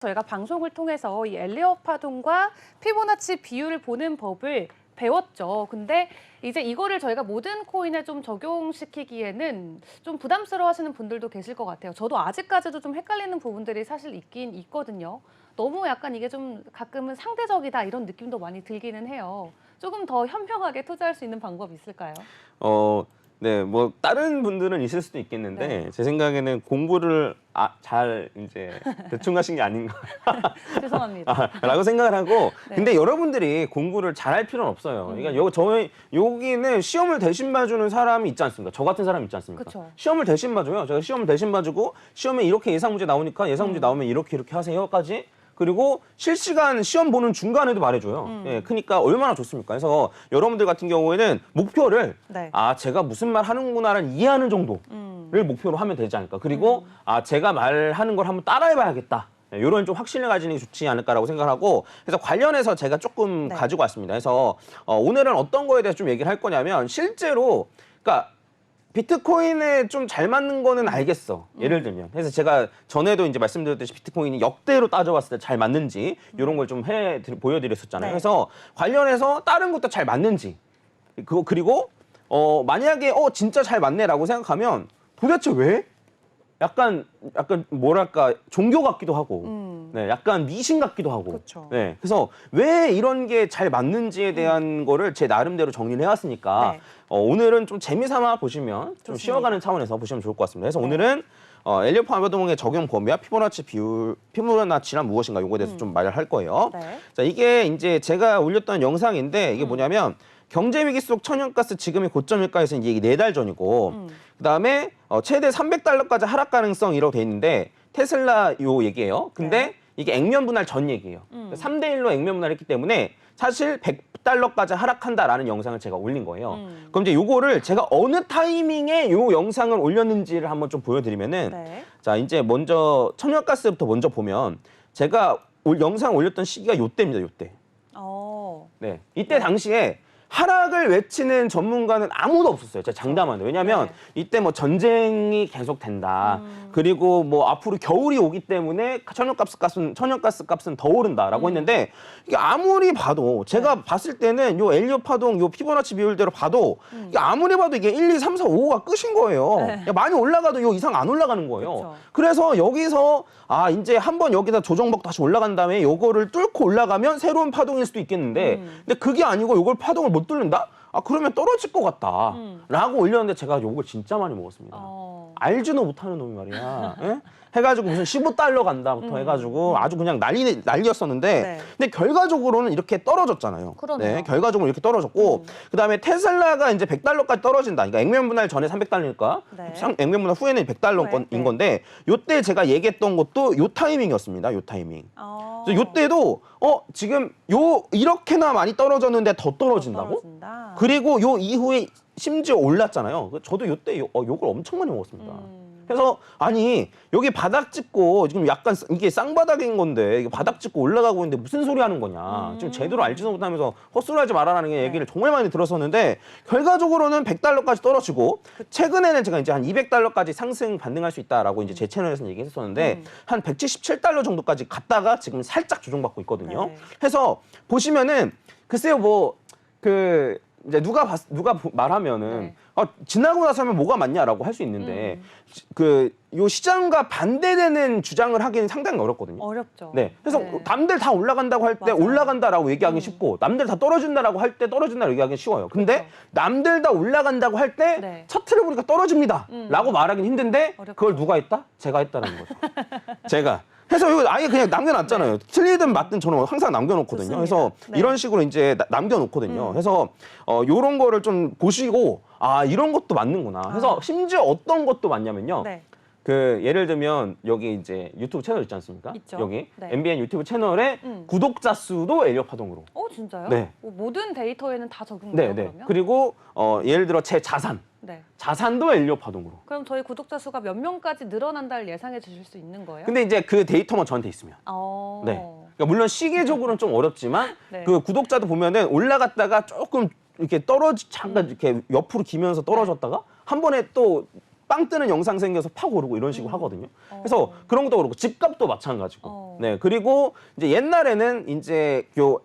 저희가 방송을 통해서 이 엘리엇 파동과 피보나치 비율을 보는 법을 배웠죠. 근데 이제 이거를 저희가 모든 코인에 좀 적용시키기에는 좀 부담스러워 하시는 분들도 계실 것 같아요. 저도 아직까지도 좀 헷갈리는 부분들이 사실 있긴 있거든요. 너무 약간 이게 좀 가끔은 상대적이다 이런 느낌도 많이 들기는 해요. 조금 더 현명하게 투자할 수 있는 방법이 있을까요? 어, 네, 뭐 다른 분들은 있을 수도 있겠는데 네. 제 생각에는 공부를 아, 잘 이제 대충 하신 게 아닌가. 죄송합니다. 라고 생각을 하고 네. 근데 여러분들이 공부를 잘 할 필요는 없어요. 음. 그러니까 요 저희 여기는 시험을 대신 봐주는 사람이 있지 않습니까? 저 같은 사람이 있지 않습니까? 그쵸. 시험을 대신 봐줘요. 제가 시험을 대신 봐주고 시험에 이렇게 예상 문제 나오니까 예상 문제 음. 나오면 이렇게 이렇게 하세요까지. 그리고 실시간 시험 보는 중간에도 말해줘요. 음. 예, 그러니까 얼마나 좋습니까? 그래서 여러분들 같은 경우에는 목표를 네. 아 제가 무슨 말 하는구나를 이해하는 정도. 음. 를 목표로 하면 되지 않을까. 그리고 아 제가 말하는 걸 한번 따라해봐야겠다. 이런 좀 확신을 가지는 게 좋지 않을까라고 생각하고 그래서 관련해서 제가 조금 네. 가지고 왔습니다. 그래서 어, 오늘은 어떤 거에 대해서 좀 얘기를 할 거냐면 실제로 그러니까 비트코인에 좀 잘 맞는 거는 알겠어. 예를 들면. 그래서 제가 전에도 이제 말씀드렸듯이 비트코인이 역대로 따져봤을 때 잘 맞는지 이런 걸 좀 해 보여드렸었잖아요. 네. 그래서 관련해서 다른 것도 잘 맞는지 그거 그리고 어 만약에 어 진짜 잘 맞네라고 생각하면 도대체 왜? 약간 약간 뭐랄까 종교 같기도 하고 음. 네 약간 미신 같기도 하고 그쵸. 네 그래서 왜 이런 게 잘 맞는지에 대한 거를 제 나름대로 정리를 해왔으니까 음. 네. 어, 오늘은 좀 재미삼아 보시면 좀 좋습니다. 쉬어가는 차원에서 보시면 좋을 것 같습니다. 그래서 네. 오늘은 어, 엘리오프 아바동의 적용 범위와 피보나치 비율, 피보나치란 무엇인가 요거에 대해서 좀 말을 할 거예요. 음. 네. 자, 이게 이제 제가 올렸던 영상인데 음. 이게 뭐냐면 경제 위기 속 천연가스 지금이 고점일까 해서 이게 네 달 전이고 음. 그다음에 어, 최대 300달러까지 하락 가능성 이라고 돼 있는데 테슬라 요 얘기예요. 근데 네. 이게 액면 분할 전 얘기예요. 음. 3대 1로 액면 분할했기 때문에 사실 100 달러까지 하락한다라는 영상을 제가 올린 거예요. 음. 그럼 이제 요거를 제가 어느 타이밍에 요 영상을 올렸는지를 한번 좀 보여드리면은 네. 자 이제 먼저 천연가스부터 먼저 보면 제가 올, 영상 올렸던 시기가 요때입니다. 요때. 어. 네. 이때 네. 당시에 하락을 외치는 전문가는 아무도 없었어요. 제가 장담하는데. 왜냐하면 네. 이때 뭐 전쟁이 계속된다. 음. 그리고 뭐 앞으로 겨울이 오기 때문에 천연가스 값은 천연가스 값은 더 오른다라고 음. 했는데 이게 아무리 봐도 제가 봤을 때는 요 엘리오 파동 요 피보나치 비율대로 봐도 이게 아무리 봐도 이게 1, 2, 3, 4, 5가 끝인 거예요. 음. 네. 야, 많이 올라가도 요 이상 안 올라가는 거예요. 그쵸. 그래서 여기서 아 이제 한번 여기다 조정받고 다시 올라간 다음에 요거를 뚫고 올라가면 새로운 파동일 수도 있겠는데 음. 근데 그게 아니고 요걸 파동을 못 뚫는다? 아 그러면 떨어질 것 같다 음. 라고 올렸는데 제가 요걸 진짜 많이 먹었습니다 어. 알지도 못하는 놈이 말이야 예? 해가지고 무슨 15달러 간다부터 해가지고 아주 그냥 난리 난리였었는데 음. 네. 근데 결과적으로는 이렇게 떨어졌잖아요. 그러네요. 네, 결과적으로 이렇게 떨어졌고 음. 그 다음에 테슬라가 이제 100달러까지 떨어진다. 그러니까 액면 분할 전에 300달러니까 네. 액면 분할 후에는 100달러인 네, 네. 건데 요때 제가 얘기했던 것도 요 타이밍이었습니다. 요 타이밍. 어. 그래서 요때도 어 지금 요 이렇게나 많이 떨어졌는데 더 떨어진다고? 떨어진다. 그리고 요 이후에 심지어 올랐잖아요. 그 저도 요때 요, 어, 욕을 엄청 많이 먹었습니다. 음. 그래서 아니 여기 바닥 찍고 지금 약간 쌍- 이게 쌍바닥인 건데 이게 바닥 찍고 올라가고 있는데 무슨 소리 하는 거냐 음. 지금 제대로 알지도 못하면서 헛소리하지 말아라는 네. 얘기를 정말 많이 들었었는데 결과적으로는 100달러까지 떨어지고 최근에는 제가 이제 한 200달러까지 상승 반등할 수 있다라고 이제 제 채널에서 얘기했었는데 음. 한 177달러 정도까지 갔다가 지금 살짝 조정받고 있거든요. 네. 해서 보시면은 글쎄요 뭐그 이제 누가 봤, 누가 보- 말하면은 네. 아, 지나고 나서면 뭐가 맞냐라고 할 수 있는데 음. 그요 시장과 반대되는 주장을 하기는 상당히 어렵거든요. 어렵죠. 네. 그래서 네. 남들 다 올라간다고 할 때 맞아요. 올라간다라고 얘기하기 음. 쉽고 남들 다 떨어진다라고 할 때 떨어진다라고 얘기하기 쉬워요. 근데 그렇죠. 남들 다 올라간다고 할 때 네. 차트를 보니까 떨어집니다라고 음. 말하긴 힘든데 어렵죠. 그걸 누가 했다? 제가 했다는 거죠. 제가. 해서 이거 아예 그냥 남겨놨잖아요. 틀리든 맞든 저는 항상 남겨놓거든요. 네. 좋습니다. 그래서 네. 이런 식으로 이제 나- 남겨놓거든요. 음. 그래서 어 요런 거를 좀 보시고 아 이런 것도 맞는구나. 그래서 아. 심지어 어떤 것도 맞냐면요. 네. 그 예를 들면 여기 이제 유튜브 채널 있지 않습니까? 있죠. 여기 네. MBN 유튜브 채널에 음. 구독자 수도 엘리어 파동으로. 어 진짜요? 네. 어, 모든 데이터에는 다 적용돼요 네, 네. 그러면? 그리고 어 예를 들어 제 자산, 네. 자산도 엘리어 파동으로. 그럼 저희 구독자 수가 몇 명까지 늘어난다를 예상해 주실 수 있는 거예요? 근데 이제 그 데이터만 저한테 있으면. 어. 네. 그러니까 물론 시계적으로는 좀 어렵지만 네. 그 구독자도 보면은 올라갔다가 조금 이렇게 떨어지 잠깐 음. 이렇게 옆으로 기면서 떨어졌다가 한 번에 또 빵 뜨는 영상 생겨서 팍 오르고 이런 식으로 하거든요. 그래서 어. 그런 것도 그렇고 집값도 마찬가지고. 어. 네. 그리고 이제 옛날에는 이제 요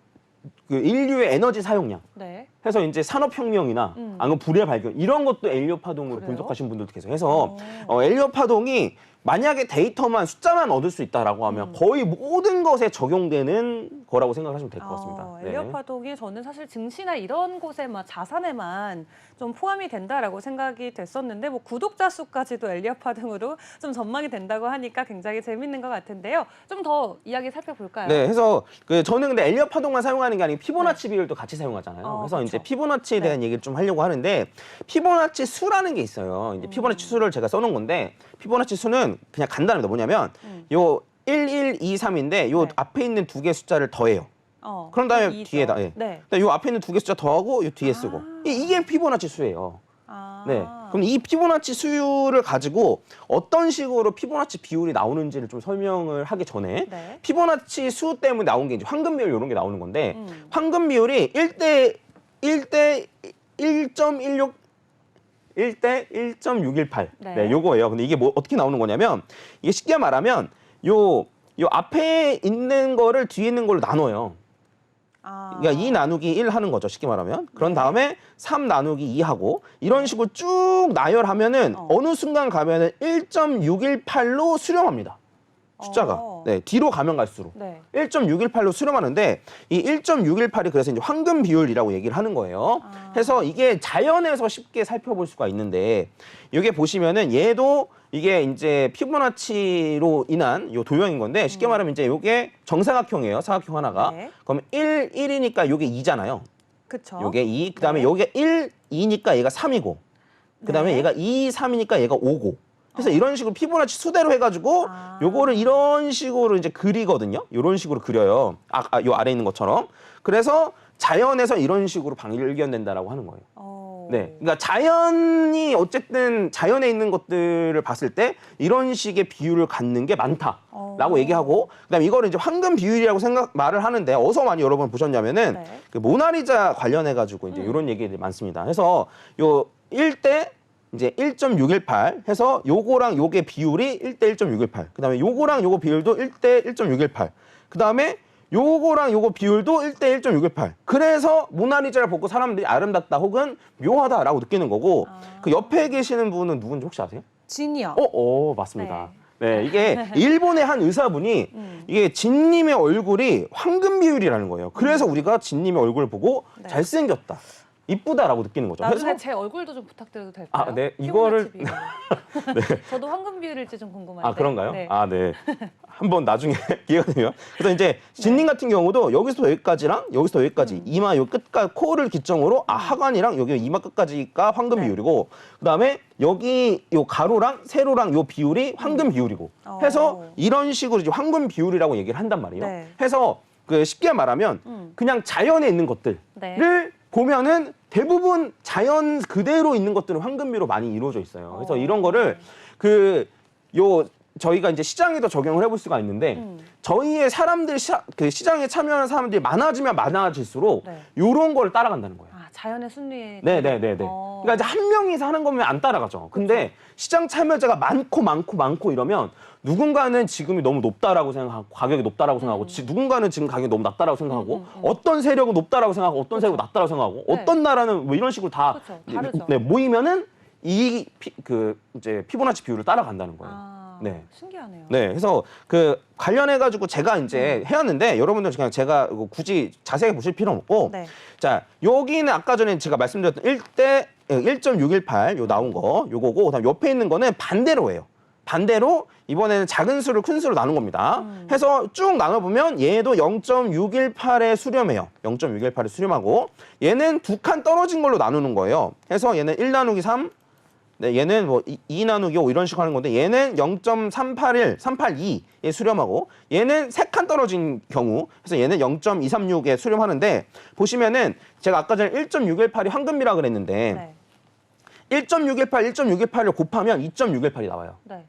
그 인류의 에너지 사용량 네. 해서 이제 산업혁명이나 음. 아니면 불의 발견 이런 것도 엘리엇 파동으로 그래요? 분석하신 분들도 계세요. 해서 어. 어, 엘리엇 파동이 만약에 데이터만 숫자만 얻을 수 있다라고 하면 음. 거의 모든 것에 적용되는 거라고 생각하시면 될 것 같습니다. 어, 네. 엘리엇 파동이 저는 사실 증시나 이런 곳에만 자산에만 좀 포함이 된다라고 생각이 됐었는데 뭐 구독자 수까지도 엘리엇 파동으로 좀 전망이 된다고 하니까 굉장히 재밌는 것 같은데요. 좀 더 이야기 살펴볼까요? 네, 해서 그 저는 근데 엘리엇 파동만 사용하는 게 아니고 피보나치 비율도 같이 사용하잖아요. 네. 어, 그래서 이제 그쵸. 피보나치에 대한 네. 얘기를 좀 하려고 하는데 피보나치 수라는 게 있어요. 이제 음. 피보나치 수를 제가 써놓은 건데 피보나치 수는 그냥 간단합니다. 뭐냐면 음. 요 1, 1, 2, 3인데 요 네. 앞에 있는 두 개 숫자를 더해요. 어, 그런 다음에 이죠. 뒤에다, 예. 네. 요 앞에 있는 두 개 숫자 더하고 요 뒤에 쓰고 아. 이- 이게 피보나치 수예요. 아. 네. 그럼 이 피보나치 수를 가지고 어떤 식으로 피보나치 비율이 나오는지를 좀 설명을 하기 전에 네. 피보나치 수 때문에 나온 게 이제 황금 비율 이런 게 나오는 건데 음. 황금 비율이 1대 1대 1.16 1대 1.618. 네. 네. 요거예요. 근데 이게 뭐 어떻게 나오는 거냐면 이게 쉽게 말하면 요 요 앞에 있는 거를 뒤에 있는 걸로 나눠요. 아. 그러니까 2 나누기 1 하는 거죠. 쉽게 말하면. 그런 네. 다음에 3 나누기 2 하고 이런 식으로 쭉 나열하면은 어. 어. 느 순간 가면은 1.618로 수렴합니다. 숫자가. 어. 네, 뒤로 가면 갈수록. 네. 1.618로 수렴하는데 이 1.618이 그래서 이제 황금 비율이라고 얘기를 하는 거예요. 아. 해서 이게 자연에서 쉽게 살펴볼 수가 있는데 이게 보시면은 얘도 이게 이제 피보나치로 인한 요 도형인 건데 쉽게 말하면 이제 요게 정사각형이에요. 사각형 하나가. 네. 그럼 1, 1이니까 요게 2잖아요. 그쵸. 요게 2. 그다음에 네. 요게 1, 2니까 얘가 3이고. 그다음에 네. 얘가 2, 3이니까 얘가 5고. 그래서 이런 식으로 피보나치 수대로 해가지고 아. 요거를 이런 식으로 이제 그리거든요. 이런 식으로 그려요. 아, 아, 요 아래 있는 것처럼. 그래서 자연에서 이런 식으로 발견된다라고 하는 거예요. 어. 네. 그러니까 자연이 어쨌든 자연에 있는 것들을 봤을 때 이런 식의 비율을 갖는 게 많다라고 어. 얘기하고 그다음에 이거를 이제 황금 비율이라고 생각 말을 하는데 어디서 많이 여러분 보셨냐면은 네. 그 모나리자 관련해 가지고 이제 음. 이런 얘기들이 많습니다. 그래서 요 1대 이제 1.618 해서 요거랑 요게 비율이 1대 1.618. 그다음에 요거랑 요거 비율도 1대 1.618. 그다음에 요거랑 요거 비율도 1대 1.618. 그래서 모나리자를 보고 사람들이 아름답다 혹은 묘하다라고 느끼는 거고 아. 그 옆에 계시는 분은 누군지 혹시 아세요? 진이요. 어, 어, 맞습니다. 네, 이게 일본의 한 의사분이 음. 이게 진님의 얼굴이 황금 비율이라는 거예요. 그래서 우리가 진님의 얼굴을 보고 네. 잘생겼다, 이쁘다라고 느끼는 거죠. 나중에 그래서 제 얼굴도 좀 부탁드려도 될까요? 아, 네. 이거를- 비율. 저도 황금 비율일지 좀 궁금한데. 아 그런가요? 네. 아 네. 한번 나중에 기회가 되면. 그래서 이제 진님 같은 경우도 여기서 여기까지랑 여기서 여기까지 음. 이마 요 끝과 코를 기점으로 아 하관이랑 여기 이마 끝까지가 황금 네. 비율이고 그다음에 여기 요 가로랑 세로랑 요 비율이 황금 비율이고 어. 해서 이런 식으로 이제 황금 비율이라고 얘기를 한단 말이에요. 네. 해서 그 쉽게 말하면 음. 그냥 자연에 있는 것들을 네. 보면은 대부분 자연 그대로 있는 것들은 황금비로 많이 이루어져 있어요. 그래서 어. 이런 거를 그 요 저희가 이제 시장에도 적용을 해볼 수가 있는데 음. 저희의 사람들 시, 그 시장에 참여하는 사람들이 많아지면 많아질수록 네. 요런 걸 따라간다는 거예요. 아, 자연의 순리에. 네네네네. 어. 그러니까 이제 한 명이서 하는 거면 안 따라가죠. 근데 시장 참여자가 많고 많고 많고 이러면 누군가는 지금이 너무 높다라고 생각하고 가격이 높다라고 생각하고 지- 누군가는 지금 가격이 너무 낮다라고 생각하고 음, 음, 음. 어떤 세력은 높다라고 생각하고 어떤 세력은 낮다라고 생각하고 네. 어떤 나라는 뭐 이런 식으로 다 그쵸, 네, 다르죠. 네, 모이면은 이그 이제 피보나치 비율을 따라간다는 거예요. 아, 네. 신기하네요. 네, 그래서 그 관련해 가지고 제가 이제 음. 해왔는데 여러분들 그냥 제가 이거 굳이 자세히 보실 필요는 없고 네. 자, 여기는 아까 전에 제가 말씀드렸던 1대 1.618 요 나온 거 요거고 그다음 옆에 있는 거는 반대로 해요. 반대로 이번에는 작은 수를 큰 수로 나눈 겁니다. 음. 해서 쭉 나눠 보면 얘도 0.618에 수렴해요. 0.618에 수렴하고 얘는 두 칸 떨어진 걸로 나누는 거예요. 해서 얘는 1 나누기 3 네, 얘는 뭐 2 나누기 5 이런 식으로 하는 건데 얘는 0.381, 382에 수렴하고 얘는 세 칸 떨어진 경우 그래서 얘는 0.236에 수렴하는데 보시면은 제가 아까 전에 1.618이 황금비라 그랬는데 네. 1.618, 1.618을 곱하면 2.618이 나와요. 네.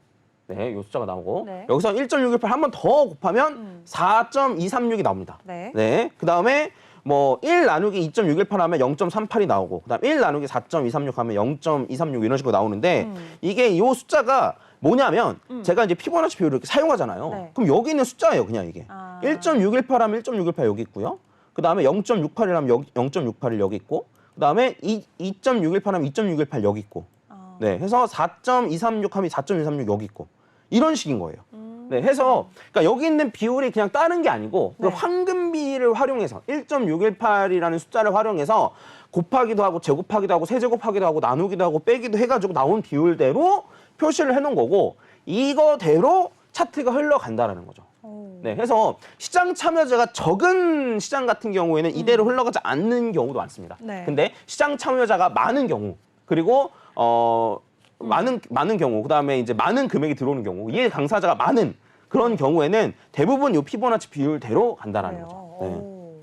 네, 요 숫자가 나오고 네. 여기서 1.618 한 번 더 곱하면 음. 4.236이 나옵니다. 네. 네, 그 다음에 뭐 1 나누기 2.618 하면 0.38이 나오고 그다음 1 나누기 4.236 하면 0.236 이런 식으로 나오는데 음. 이게 이 숫자가 뭐냐면 제가 이제 피보나치 비율을 이렇게 사용하잖아요. 네. 그럼 여기 있는 숫자예요, 그냥 이게. 아. 1.618 하면 1.618 여기 있고요. 그다음에 0.68을 하면 여기 0.68을 여기 있고 그다음에 2, 2.618 하면 2.618 여기 있고. 아. 네. 해서 4.236 하면 4.236 여기 있고. 이런 식인 거예요. 음. 네, 해서 그러니까 여기 있는 비율이 그냥 다른 게 아니고 그 네. 황금 비를 활용해서 1.618이라는 숫자를 활용해서 곱하기도 하고 제곱하기도 하고 세제곱하기도 하고 나누기도 하고 빼기도 해가지고 나온 비율대로 표시를 해놓은 거고 이거대로 차트가 흘러간다라는 거죠. 오. 네, 해서 시장 참여자가 적은 시장 같은 경우에는 이대로 흘러가지 않는 경우도 많습니다. 네. 근데 시장 참여자가 많은 경우 그리고 어 음. 많은 많은 경우 그다음에 이제 많은 금액이 들어오는 경우 이해 강사자가 많은 그런 경우에는 대부분 요 피보나치 비율대로 간다라는. 거죠. 네. 오,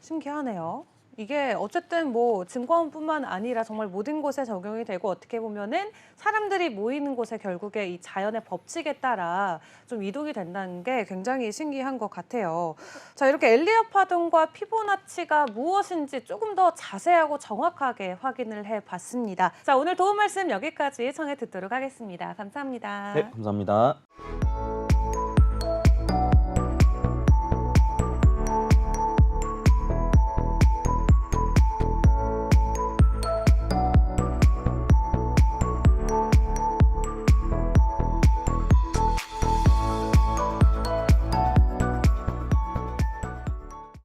신기하네요. 이게 어쨌든 뭐 증권뿐만 아니라 정말 모든 곳에 적용이 되고 어떻게 보면은 사람들이 모이는 곳에 결국에 이 자연의 법칙에 따라 좀 이동이 된다는 게 굉장히 신기한 것 같아요. 자 이렇게 엘리엇 파동과 피보나치가 무엇인지 조금 더 자세하고 정확하게 확인을 해봤습니다. 자 오늘 도움 말씀 여기까지 청해 듣도록 하겠습니다. 감사합니다. 네, 감사합니다.